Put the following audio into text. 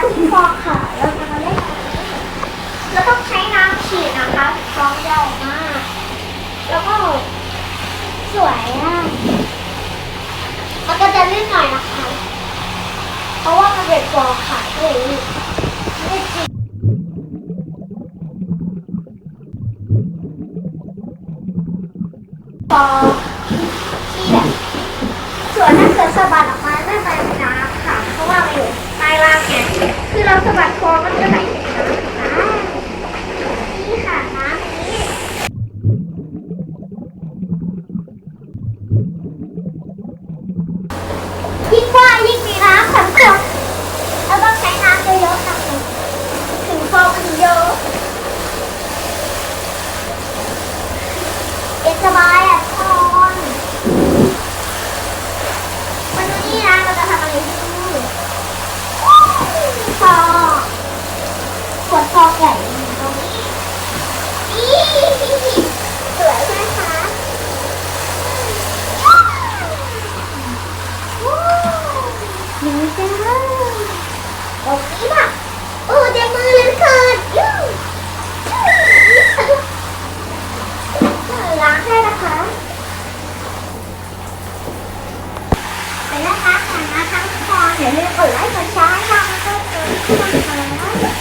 ปาร์ตี้ฟองค่ะเราจะมาเล่นกันแล้วต้องใช้น้ำฉีดนะคะฟองใหญ่มาก แล้วก็สวยอะมันก็จะลื่นหน่อยนะคะ เพราะว่ามันเป็นฟองค่ะเลยไม่จริงฟองที่แบบสวนถ้าเกิดสะบัดออกมาได้ไปน้ำค่ะ เพราะว่ามันอยู่ ใต้ล่างไงคือเราสะบัดคอมันจะไหลไปในน้ำนี่ค่ะน้ำนี้ยิ่งกว่ายิ่งมีน้ำค่ะทุกคนเราต้องใช้น้ำเยอะๆค่ะถึงฟองมันเยอะเย็นสบาย หนูจะโอ้ยมะโอ้เจ็บมือเหลือเกินยูล้างให้นะคะเป็ล้วคะขอบคุณนะคะทุกคนอย่าลืมกดไลค์กดแชร์ให้เราด้วยนะคะ